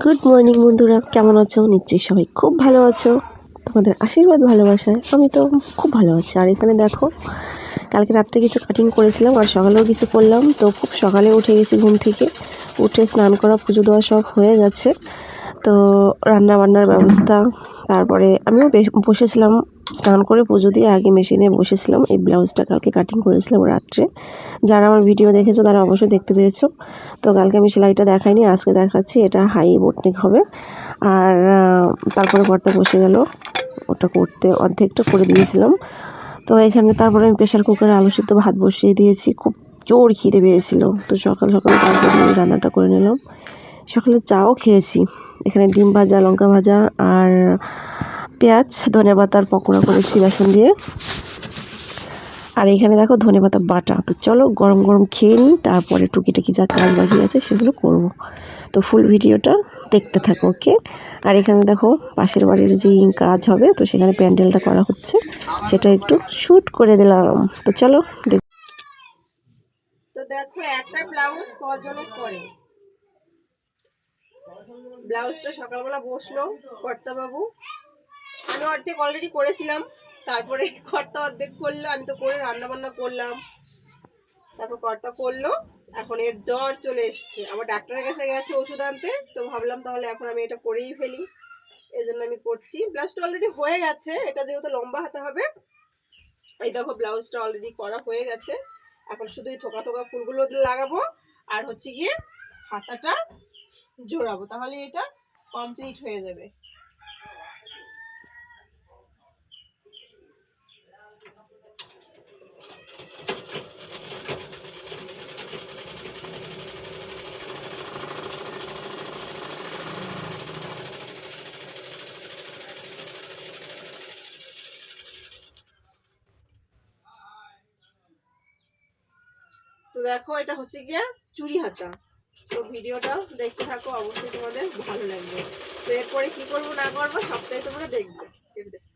Good morning বন্ধুরা। কেমন আছো? নিশ্চয়ই সবাই খুব ভালো আছো। তোমাদের আশীর্বাদ ভালোবাসায় আমি তো খুব ভালো আছি। আর এখানে দেখো, কালকে রাত্রে কিছু কাটিং করেছিলাম আর সকালেও কিছু করলাম। তো খুব সকালে উঠে গেছি ঘুম থেকে। উঠে স্নান করা, পুজো দেওয়া সব হয়ে গেছে। তো রান্না বান্নার ব্যবস্থা, তারপরে আমিও বেশ বসেছিলাম স্নান করে পুজো দিয়ে আগে মেশিনে বসেছিলাম। এই ব্লাউজটা কালকে কাটিং করেছিলাম রাত্রে। যারা আমার ভিডিও দেখেছ তারা অবশ্যই দেখতে পেয়েছ। তো কালকে আমি সেলাইটা দেখাইনি, আজকে দেখাচ্ছি এটা হাই বোটনিক হবে। আর তারপরে কর্তা বসে গেল। ওটা করতে অর্ধেকটা করে দিয়েছিলাম। তো এখানে তারপরে আমি প্রেশার কুকারে আলু সিদ্ধ ভাত বসিয়ে দিয়েছি। খুব জোর খিদে পেয়েছিল। তো সকাল সকাল তার জন্য আমি রান্নাটা করে নিলাম। সকালে চাও খেয়েছি। এখানে ডিম ভাজা, লঙ্কা ভাজা আর পেঁয়াজ, ধনে পাতার পকোড়া করেছি বেসন দিয়ে। আর এখানে দেখো ধনে পাতা বাটা। তো চলো গরম গরম খেয়ে নিই, তারপরে টুকিটাকি যা কাজ বাকি আছে সেগুলো করব। তো ফুল ভিডিওটা দেখতে থাকো ওকে আর এখানে দেখো পাশের বাড়ির যে কাজ হবে, তো সেখানে প্যান্ডেলটা করা হচ্ছে। সেটা একটু শ্যুট করে দিলাম। তো চলো দেখ তো দেখো ব্লাউজটা সকালবেলা বসল কর্তা বাবু আমি অর্ধেক অলরেডি করেছিলাম। তারপরে কর্তা অর্ধেক করল, আমি তো করে রান্না বান্না করলাম। তারপর কর্তা করল, এখন এর জ্বর চলে এসছে। আবার ডাক্তারের কাছে গেছে ওষুধ আনতে, তো ভাবলাম তাহলে এখন আমি এটা করেই ফেলি। এই জন্য আমি করছি। ব্লাউজটা অলরেডি হয়ে গেছে, এটা যেহেতু লম্বা হাতে হবে। এই দেখো ব্লাউজটা অলরেডি করা হয়ে গেছে। এখন শুধু এই থোকা থোকা ফুলগুলো লাগাবো, আর হচ্ছে গিয়ে হাতাটা জোড়াবো। তাহলে এটা কমপ্লিট হয়ে যাবে। দেখো, এটা হচ্ছে গিয়া চুরি হাতা। তো ভিডিওটা দেখতে থাকো, অবশ্যই তোমাদের ভালো লাগবে। তো এরপরে কি করব, না করব, সবটাই তোমরা দেখবে। দেখো।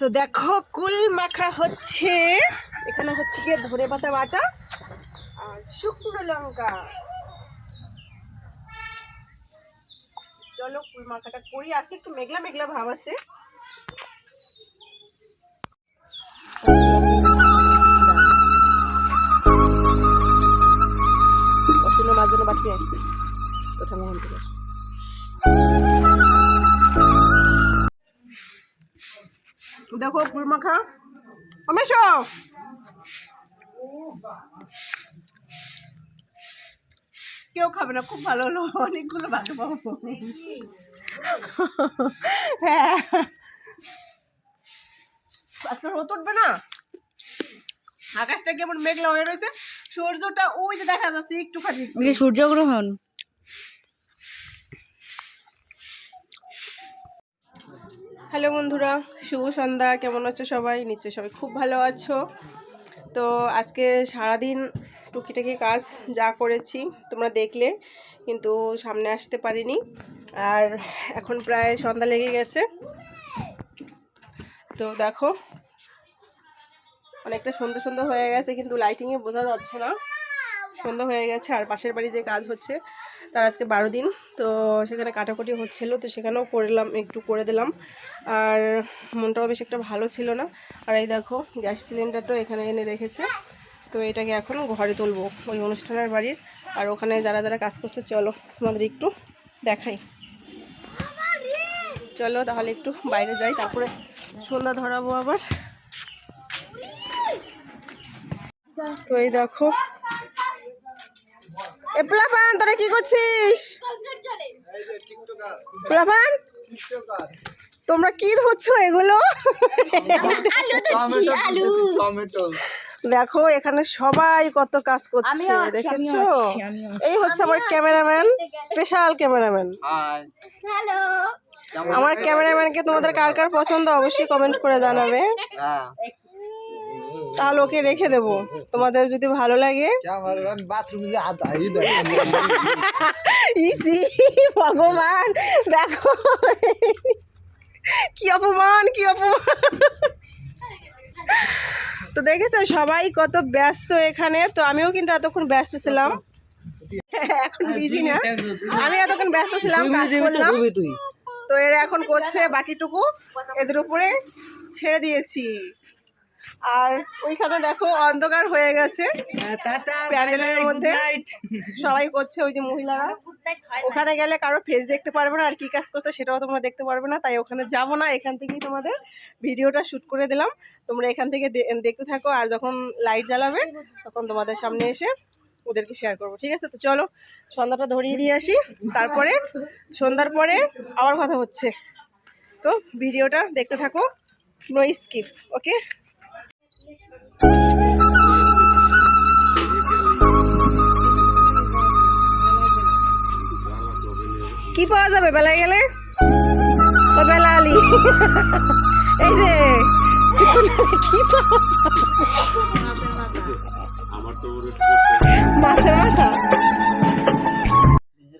তো দেখো, কুল মাখা হচ্ছে, এখানে হচ্ছে গিয়ে ধনে পাতা বাটা আর শুকনো লঙ্কা। চলো কুল মাখাটা করি, আজকে একটু মেঘলা মেঘলা ভাব আছে। অসুবিধা মার জন্য বাঁচিয়ে ওঠা থেকে দেখো, ফুল মাখা। অমেশ কেউ খাবে না, খুব ভালো হলো। অনেকগুলো ভালো পাবো হ্যাঁ। আজকে রোদ উঠবে না? আকাশটা কেমন মেঘলা হয়ে রয়েছে? সূর্যটা ওই যে দেখা যাচ্ছে একটুখানি এটা সূর্যগ্রহণ। হ্যালো বন্ধুরা শুভ সন্ধ্যা কেমন আছো সবাই? নিশ্চয়ই সবাই খুব ভালো আছো। তো আজকে সারাদিন টুকিটাকি কাজ যা করেছি তোমরা দেখলে কিন্তু সামনে আসতে পারিনি। আর এখন প্রায় সন্ধ্যা লেগে গেছে। তো দেখো অনেকটা সুন্দর সুন্দর হয়ে গেছে, কিন্তু লাইটিংয়ে বোঝা যাচ্ছে না। সন্ধ্যা হয়ে গেছে, আর পাশের বাড়ি যে কাজ হচ্ছে, তার আজকে বারো দিন। তো সেখানে কাটাকুটি হচ্ছিল, তো সেখানেও করলাম একটু করে দিলাম। আর মনটাও বেশ একটা ভালো ছিল না। আর এই দেখো, গ্যাস সিলিন্ডারটাও এখানে এনে রেখেছে। তো এটাকে এখন ঘরে তুলবো, ওই অনুষ্ঠানের বাড়ির। আর ওখানে যারা যারা কাজ করছে, চলো তোমাদের একটু দেখাই। চলো তাহলে একটু বাইরে যাই, তারপরে সন্ধ্যা ধরাবো আবার। তো এই দেখো। এ প্লাবান তোরা কি করছিস? প্লাবান তোমরা কি ধরছো এগুলো? দেখো এখানে সবাই কত কাজ করছে দেখেছ? এই হচ্ছে আমার ক্যামেরাম্যান স্পেশাল ক্যামেরাম্যান। আমার ক্যামেরাম্যানকে তোমাদের কার কার পছন্দ অবশ্যই কমেন্ট করে জানাবে। তাহলে ওকে রেখে দেব। তোমাদের যদি ভালো লাগে। ভগবান দেখো। কি অপমান কি অপমান। তো দেখেছ সবাই কত ব্যস্ত এখানে। তো আমিও কিন্তু এতক্ষণ ব্যস্ত ছিলাম। এখন বিজি না। আমি এতক্ষণ ব্যস্ত ছিলাম কাজ করলাম। তো এরা এখন করছে বাকিটুকু। এদের উপরে ছেড়ে দিয়েছি। আর ওইখানে দেখো অন্ধকার হয়ে গেছে। প্যান্ডেলের মধ্যে সবাই করছে ওই যে মহিলারা। ওখানে গেলে কারও ফেস দেখতে পারবে না আর কি কাজ করছে সেটাও তোমরা দেখতে পারবে না তাই ওখানে যাব না এখান থেকেই তোমাদের ভিডিওটা শ্যুট করে দিলাম। তোমরা এখান থেকে দে- দেখতে থাকো আর যখন লাইট জ্বালাবে তখন তোমাদের সামনে এসে ওদেরকে শেয়ার করব ঠিক আছে? তো চলো সন্ধ্যাটা ধরিয়ে দিয়ে আসি। তারপরে সন্ধ্যার পরে আবার কথা হচ্ছে। তো ভিডিওটা দেখতে থাকো নো স্কিপ ওকে কি পাওয়া যাবে বেলায় গেলে? বেলা আলি এই যে, কি পাওয়া মাছের মাথা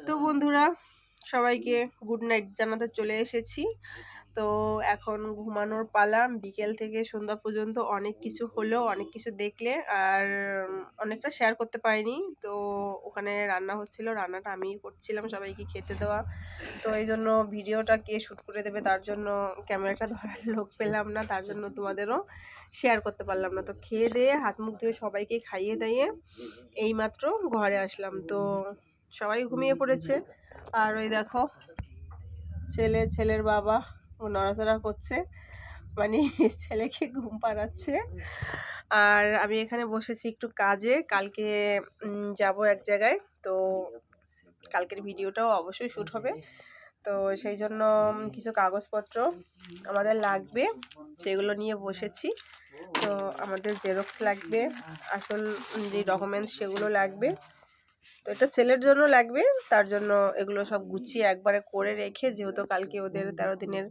তো বন্ধুরা সবাইকে গুড নাইট জানাতে চলে এসেছি। তো এখন ঘুমানোর পালা, বিকেল থেকে সন্ধ্যা পর্যন্ত অনেক কিছু হলো, অনেক কিছু দেখলে আর অনেকটা শেয়ার করতে পারিনি। তো ওখানে রান্না হচ্ছিল, রান্নাটা আমিই করছিলাম সবাইকে খেতে দেওয়া। তো এই জন্য ভিডিওটা কে শ্যুট করে দেবে তার জন্য ক্যামেরাটা ধরার লোক পেলাম না, তার জন্য তোমাদেরও শেয়ার করতে পারলাম না। তো খেয়ে দিয়ে হাত মুখ ধুয়ে সবাইকে খাইয়ে দিয়ে এইমাত্র ঘরে আসলাম। তো সবাই ঘুমিয়ে পড়েছে। আর ওই দেখো, ছেলে, ছেলের বাবা, ও নড়াচড়া করছে। মানে ছেলেকে ঘুম পাড়াচ্ছে। আর আমি এখানে বসেছি একটু কাজে। কালকে যাব এক জায়গায়। তো কালকের ভিডিওটাও অবশ্যই শ্যুট হবে। তো সেই জন্য কিছু কাগজপত্র আমাদের লাগবে। সেগুলো নিয়ে বসেছি। তো আমাদের জেরক্স লাগবে। আসল যে ডকুমেন্টস সেগুলো লাগবে। তো এটা সেলের জন্য লাগবে, তার জন্য এগুলো সব গুছিয়ে একবারে করে রেখে, যেহেতু কালকে ওদের তেরো দিনের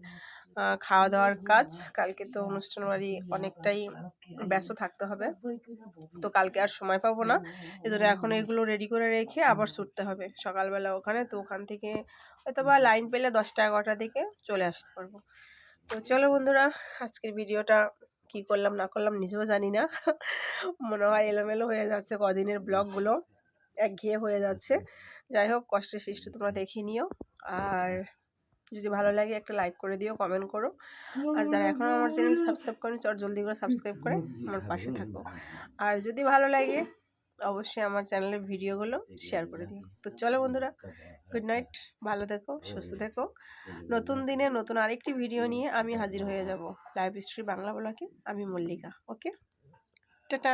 খাওয়া দাওয়ার কাজ, কালকে তো অনুষ্ঠান বাড়ি অনেকটাই ব্যস্ত থাকতে হবে। তো কালকে আর সময় পাবো না, এজন্য এখন এগুলো রেডি করে রেখে আবার ছুটতে হবে। সকালবেলা ওখানে, তো ওখান থেকে হয়তো বা লাইন পেলে দশটা এগারোটা থেকে চলে আসতে পারব। তো চলো বন্ধুরা, আজকের ভিডিওটা কি করলাম না করলাম নিজেও জানি না। মনে হয় এলোমেলো হয়ে যাচ্ছে কদিনের ব্লগগুলো। একঘেয়ে হয়ে যাচ্ছে। যাই হোক কষ্টে সৃষ্টি তোমরা দেখে নিও। আর যদি ভালো লাগে একটা লাইক করে দিও কমেন্ট করো। আর যারা এখনও আমার চ্যানেল সাবস্ক্রাইব করেনি চট জলদি করে সাবস্ক্রাইব করে আমার পাশে থাকো। আর যদি ভালো লাগে অবশ্যই আমার চ্যানেলের ভিডিওগুলো শেয়ার করে দিও। তো চলো বন্ধুরা গুড নাইট ভালো থেকো সুস্থ থেকো। নতুন দিনে নতুন আরেকটি ভিডিও নিয়ে আমি হাজির হয়ে যাব। লাইভ স্টোরি বাংলা বলাকে আমি মল্লিকা ওকে টাটা!